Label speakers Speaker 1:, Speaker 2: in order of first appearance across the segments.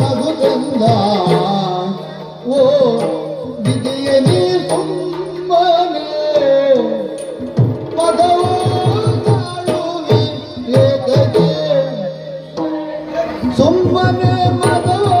Speaker 1: ನಗುತ್ತಂದ ಓ ವಿಧಿಯ ನೀ ಸುಮ್ಮನೆ ಮದವು ತಾಳುವಿ ಏಕಗೆ ಸುಮ್ಮನೆ ಮದವು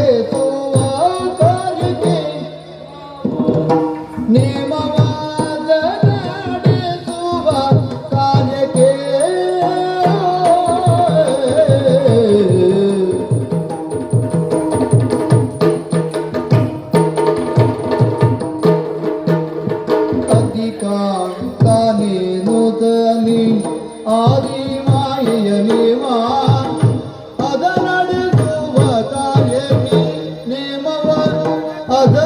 Speaker 1: ಆದಿ ತಾಯಿ ನೇಮವರು ಅದ